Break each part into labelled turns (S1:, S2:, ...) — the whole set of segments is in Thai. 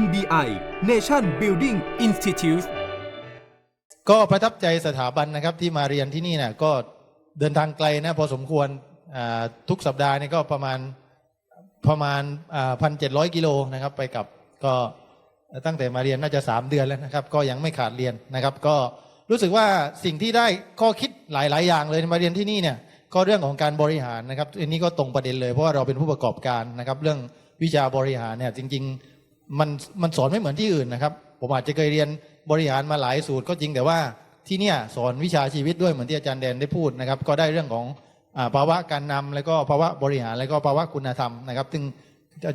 S1: NBI Nation Building Institute
S2: ก็ประทับใจสถาบันนะครับที่มาเรียนที่นี่นี่ยก็เดินทางไกลนะพอสมควรทุกสัปดาห์นี่ก็ประมาณประมาณพันเจ็ดร้อยกิโลนะครับไปกับก็ตั้งแต่มาเรียนน่าจะสามเดือนแล้วนะครับ ก็ยังไม่ขาดเรียนนะครับ ก็รู้สึกว่าสิ่งที่ได้ข้อคิดหลาย ๆ อย่างเลยมาเรียนที่นี่เนี่ยก็เรื่องของการบริหารนะครับอันนี้ก็ตรงประเด็นเลยเพราะว่าเราเป็นผู้ประกอบการนะครับ เรื่องวิชาบริหารเนี่ยจริง ๆ มันมันสอนไม่เหมือนที่อื่นนะครับ ผมอาจจะเคยเรียนบริหารมาหลายสูตรก็จริงแต่ว่าที่เนี่ยสอนวิชาชีวิตด้วยเหมือนที่อาจารย์แดนได้พูดนะครับ ก็ได้เรื่องของภาวะการนำแล้วก็ภาวะบริหารแล้วก็ภาวะคุณธรรมนะครับ ซึ่ง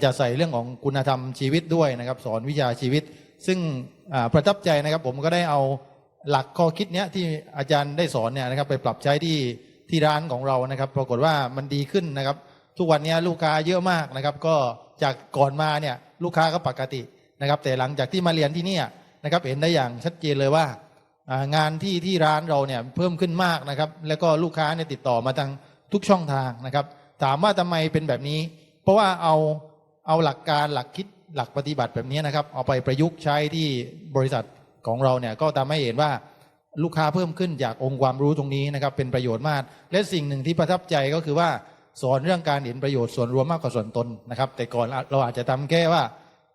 S2: จะใส่เรื่องของคุณธรรมชีวิตด้วยนะครับ สอนวิชาชีวิต ซึ่งประทับใจนะครับ ผมก็ได้เอาหลักข้อคิดเนี้ยที่อาจารย์ได้สอนเนี่ยนะครับไปปรับใช้ที่ที่ร้านของเรานะครับ ปรากฏว่ามันดีขึ้นนะครับ ทุกวันนี้ลูกค้าเยอะมากนะครับ ก็ จากก่อนมาเนี่ยลูกค้าก็ปกตินะครับ แต่หลังจากที่มาเรียนที่นี่นะครับเห็นได้อย่างชัดเจนเลยว่างานที่ที่ร้านเราเนี่ยเพิ่มขึ้นมากนะครับ แล้วก็ลูกค้าเนี่ยติดต่อมาทางทุกช่องทางนะครับ ถามว่าทำไมเป็นแบบนี้ เพราะว่าเอาเอาหลักการหลักคิดหลักปฏิบัติแบบนี้นะครับ เอาไปประยุกต์ใช้ที่บริษัทของเราเนี่ยก็ทำให้เห็นว่าลูกค้าเพิ่มขึ้นจากองค์ความรู้ตรงนี้นะครับ เป็นประโยชน์มาก และสิ่งหนึ่งที่ประทับใจก็คือว่า สอนเรื่องการเห็นประโยชน์ส่วนรวมมากกว่าส่วนตนนะครับ แต่ก่อนเราอาจจะทำแค่ว่า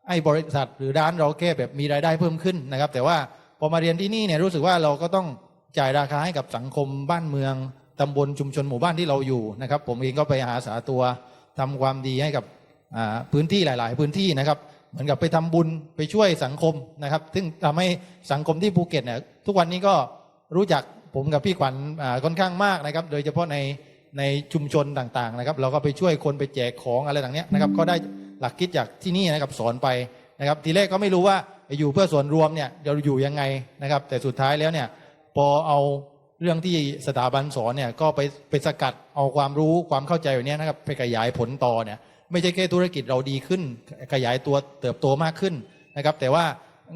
S2: ไอ้บริษัทหรือร้านเราแค่แบบมีรายได้เพิ่มขึ้นนะครับ แต่ว่าพอมาเรียนที่นี่เนี่ยรู้สึกว่าเราก็ต้องจ่ายราคาให้กับสังคมบ้านเมืองตำบลชุมชนหมู่บ้านที่เราอยู่นะครับ ผมเองก็ไปหาสาตัวทำความดีให้กับพื้นที่หลาย ๆ พื้นที่นะครับ เหมือนกับไปทำบุญไปช่วยสังคมนะครับ ซึ่งทำให้สังคมที่ภูเก็ตเนี่ยทุกวันนี้ก็รู้จักผมกับพี่ขวัญค่อนข้างมากนะครับ โดยเฉพาะใน ในชุมชนต่างๆนะครับ เราก็ไปช่วยคนไปแจกของอะไรต่างเนี้ยนะครับ ก็ได้หลักคิดจากที่นี่นะครับสอนไปนะครับ ทีแรกก็ไม่รู้ว่าอยู่เพื่อส่วนรวมเนี่ยเราอยู่ยังไงนะครับ แต่สุดท้ายแล้วเนี่ยพอเอาเรื่องที่สถาบันสอนเนี่ยก็ไปไปสกัดเอาความรู้ความเข้าใจแบบเนี้ยนะครับไปขยายผลต่อเนี่ยไม่ใช่แค่ธุรกิจเราดีขึ้น ขยายตัวเติบโตมากขึ้นนะครับ แต่ว่า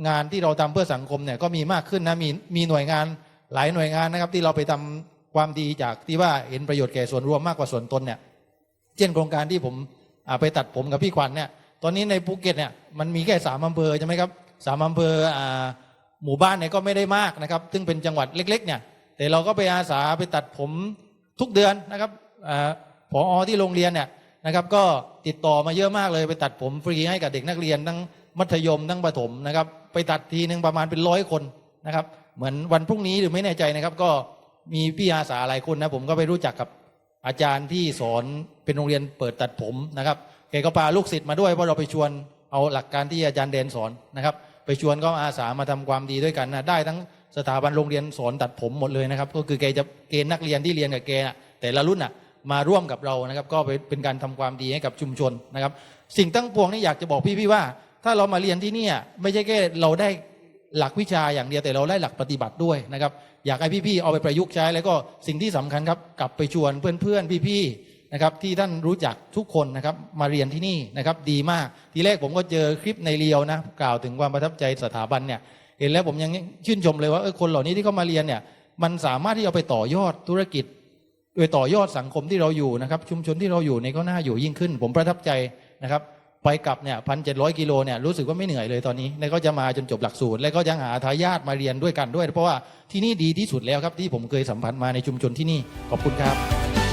S2: งานที่เราทำเพื่อสังคมเนี่ยก็มีมากขึ้นนะมีมีหน่วยงานหลายหน่วยงานนะครับที่เราไปทำ ความดีจากที่ว่าเห็นประโยชน์แก่ส่วนรวมมากกว่าส่วนตนเนี่ยเช่นโครงการที่ผมไปตัดผมกับพี่ขวัญเนี่ยตอนนี้ในภูเก็ตเนี่ยมันมีแค่สามอำเภอใช่ไหมครับสามอำเภอหมู่บ้านเนี่ยก็ไม่ได้มากนะครับ ซึ่งเป็นจังหวัดเล็กๆเนี่ยแต่เราก็ไปอาสาไปตัดผมทุกเดือนนะครับอาผอที่โรงเรียนเนี่ยนะครับ ก็ติดต่อมาเยอะมากเลยไปตัดผมฟรีให้กับเด็กนักเรียนทั้งมัธยมทั้งประถมนะครับ ไปตัดทีหนึ่งประมาณเป็นร้อยคนนะครับ เหมือนวันพรุ่งนี้หรือไม่แน่ใจนะครับ ก็ มีพี่อาสาหลายคนนะผมก็ไปรู้จักกับอาจารย์ที่สอนเป็นโรงเรียนเปิดตัดผมนะครับแกก็พาลูกศิษย์มาด้วยเพราะเราไปชวนเอาหลักการที่อาจารย์เดนสอนนะครับ ไปชวนก็อาสามาทำความดีด้วยกันนะได้ทั้งสถาบันโรงเรียนสอนตัดผมหมดเลยนะครับ ก็คือแกจะเกณฑ์นักเรียนที่เรียนกับแกแต่ละรุ่นน่ะมาร่วมกับเรานะครับ ก็เป็นการทำความดีให้กับชุมชนนะครับ สิ่งตั้งปวงนี่อยากจะบอกพี่ๆว่า ถ้าเรามาเรียนที่นี่ไม่ใช่แค่เราได้ หลักวิชาอย่างเดียวแต่เราได้หลักปฏิบัติด้วยนะครับ อยากให้พี่ๆเอาไปประยุกต์ใช้แล้วก็สิ่งที่สำคัญครับกลับไปชวนเพื่อนๆพี่ๆนะครับที่ท่านรู้จักทุกคนนะครับมาเรียนที่นี่นะครับดีมาก ทีแรกผมก็เจอคลิปในเรียวนะกล่าวถึงความประทับใจสถาบันเนี่ยเห็นแล้วผมยังชื่นชมเลยว่าเออคนเหล่านี้ที่เขามาเรียนเนี่ยมันสามารถที่เอาไปต่อยอดธุรกิจไปต่อยอดสังคมที่เราอยู่นะครับ ชุมชนที่เราอยู่ในยก็น่าอยู่ยิ่งขึ้น ผมประทับใจนะครับ ไปกลับเนี่ยพันเจ็ดร้อยกิโลเนี่ยรู้สึกว่าไม่เหนื่อยเลยตอนนี้แล้วก็จะมาจนจบหลักสูตร แล้วก็ยังหาทายาทมาเรียนด้วยกันด้วย เพราะว่าที่นี่ดีที่สุดแล้วครับที่ผมเคยสัมผัสมาในชุมชนที่นี่ขอบคุณครับ